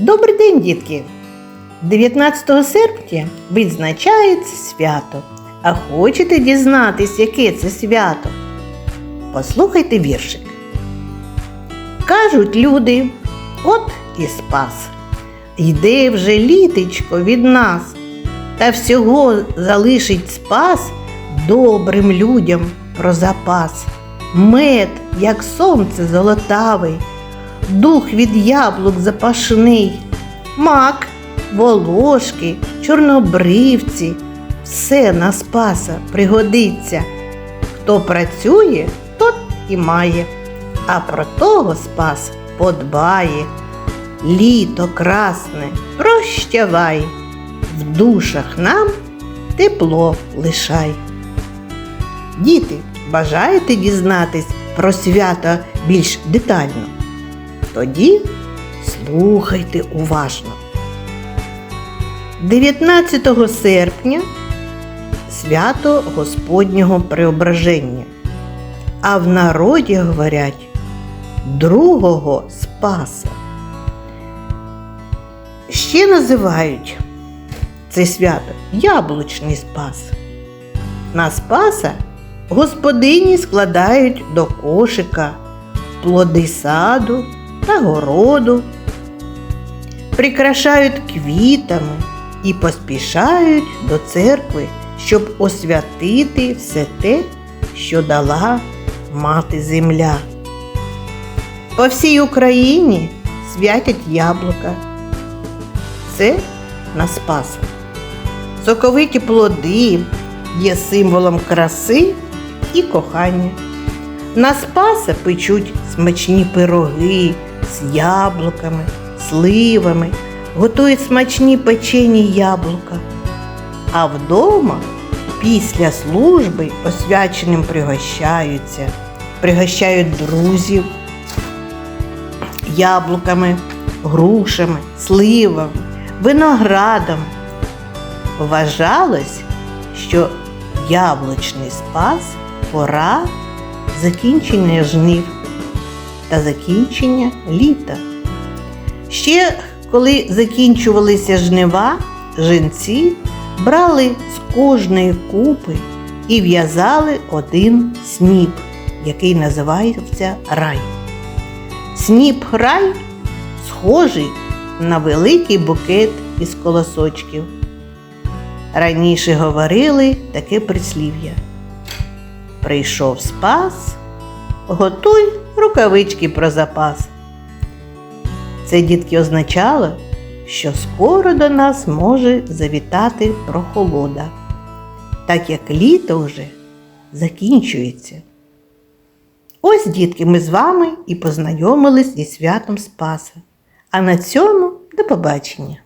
Добрий день, дітки! 19 серпня відзначається свято. А хочете дізнатись, яке це свято? Послухайте віршик. Кажуть люди, от і спас. Йде вже літечко від нас, та всього залишить спас добрим людям про запас. Мед, як сонце золотавий, дух від яблук запашний, мак, волошки, чорнобривці, все на спаса пригодиться. Хто працює, тот і має, а про того спас подбає. Літо красне, прощавай, в душах нам тепло лишай. Діти, бажаєте дізнатись про свято більш детально? Тоді слухайте уважно. 19 серпня свято Господнього Преображення. А в народі говорять другого Спаса. Ще називають це свято Яблучний Спас. На Спаса господині складають до кошика плоди саду та городу, прикрашають квітами і поспішають до церкви, щоб освятити все те, що дала мати земля. По всій Україні святять яблука. Це на Спаса. Соковиті плоди є символом краси і кохання. На Спаса печуть смачні пироги з яблуками, сливами, готують смачні печені яблука. А вдома після служби освяченим пригощаються, пригощають друзів яблуками, грушами, сливами, виноградом. Вважалось, що яблучний спас пора закінчення жнив та закінчення літа. Ще коли закінчувалися жнива, жінці брали з кожної купи і в'язали один сніп, який називається рай. Сніп рай схожий на великий букет із колосочків. Раніше говорили таке прислів'я. Прийшов спас, готуй рукавички про запас. Це дітки означало, що скоро до нас може завітати прохолода, так як літо вже закінчується. Ось, дітки, ми з вами і познайомились зі святом Спаса. А на цьому до побачення!